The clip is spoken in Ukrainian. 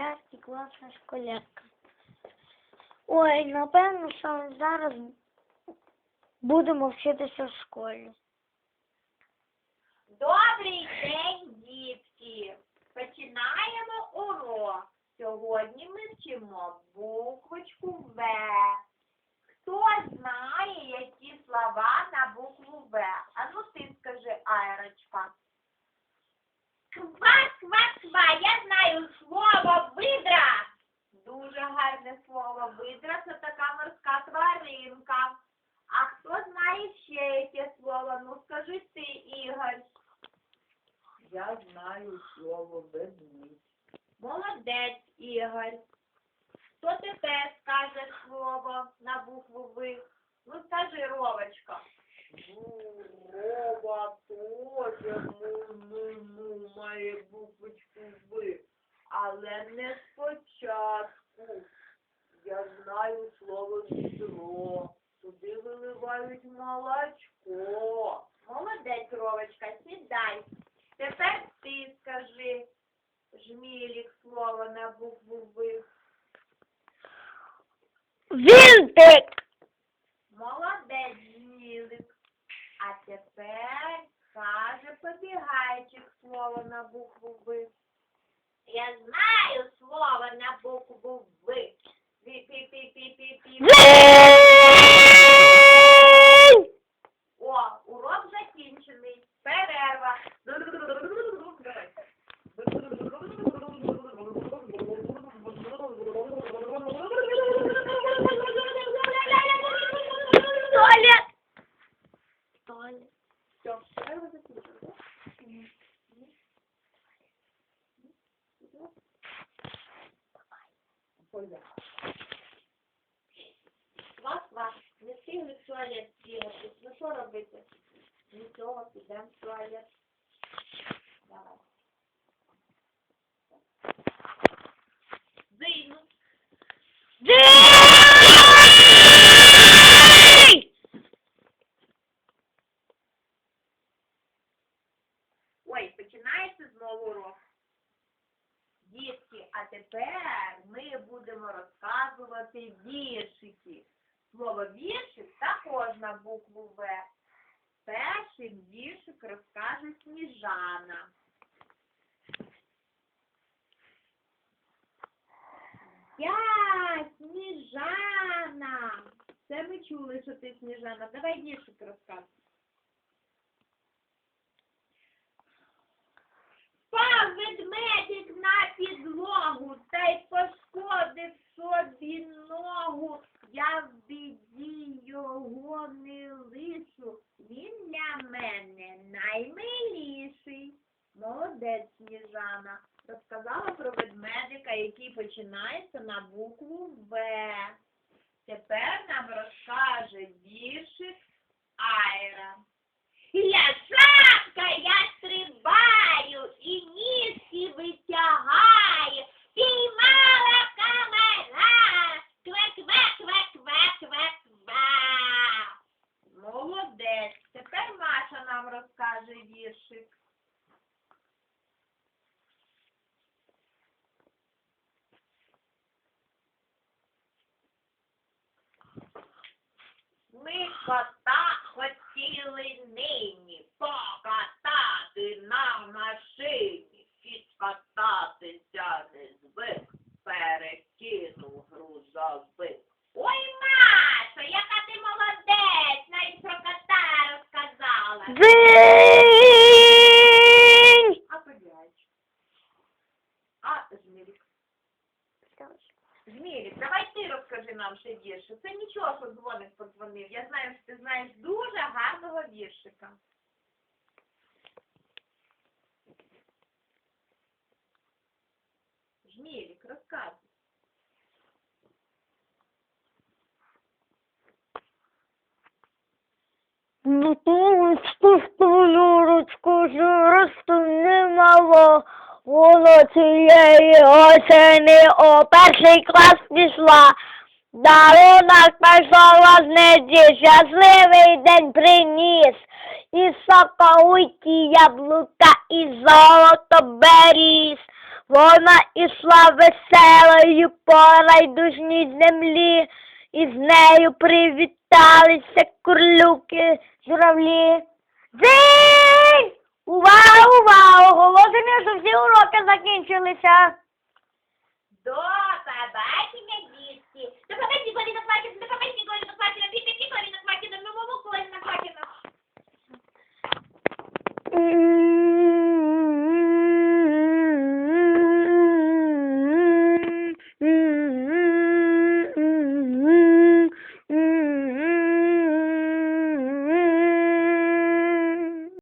школярки, класна школярка. Ой, напевно, що ми зараз будемо вчитися в школі. Добрий день, дітки! Починаємо урок. Сьогодні ми вчимо буквочку В. Хто знає, які слова на букву В? А ну ти скажи, Айрочка. Ква, ква, ква, я знаю слово видра. Дуже гарне слово. Видра це така морська тваринка. А хто знає ще яке слово? Ну скажи ти, Ігор. Я знаю слово ведмідь. Молодець, Ігор. Хто тепер скаже слово на букву В? Ну скажи, Ровочка. Ну, Рова теж ну, ну, ну, має буквочку В, але не спочатку. Я знаю слово відро. Туди виливають молочко. Молодець, Ровочка, сідай. Тепер ти скажи, жмілік, слово на букву В. Вінтик! Молодець, жмілик. А тепер каже побігайчик слово на букву В. Я знаю слово на букву В. Пі-пі-пі-пі-пі-пі. Поля. Вас, вас, не встигли туалет бігати. Ну що робити? Нічого, підемо в туалет. Давай. Зину. День! Ой, починається знову урок. Дітки, а тепер ми будемо розказувати віршики. Слово віршик також на букву В. Перший віршик розкаже Сніжана. Я Сніжана. Це ми чули, що ти Сніжана. Давай віршик розказуй. Підлогу та й пошкодив собі ногу. Я в біді його не лишу. Він для мене наймиліший. Молодець, Сніжана. Розказала про ведмедика, який починається на букву В. Тепер нам розкаже віршик Айра. Я шапка, я стрибаю і ніжки витягаю. Піймала камера. Кве-кве-кве-кве-кве-кве. Молодець. Тепер Маша нам віршик. Ми кота хотіли нині покатати на машині. Кіт кататися не звик, перекинув грузовик. Ой, Маша, яка ти молодець, навіть про кота розказала. Вінь! А подяч. А, Жмірік. Жмірік, давай ти розкажи нам ще віршик. Це нічого, що дзвоник подзвонив. Я знаю, що ти знаєш дуже гарного віршика. Жмірік, розказуй. Ну то спустую ручку росту немало. Воно цієї осені у перший клас пішла. Дарунок пішов з неді, щасливий день приніс. І соковиті яблука, і золото беріз. Вона ішла веселою по райдужній землі, і з нею привіталися курлюки, журавлі. Дзинь! Увага, увага! що всі уроки закінчилися. До побачення, дітки. До побачення, Поліна Платівна.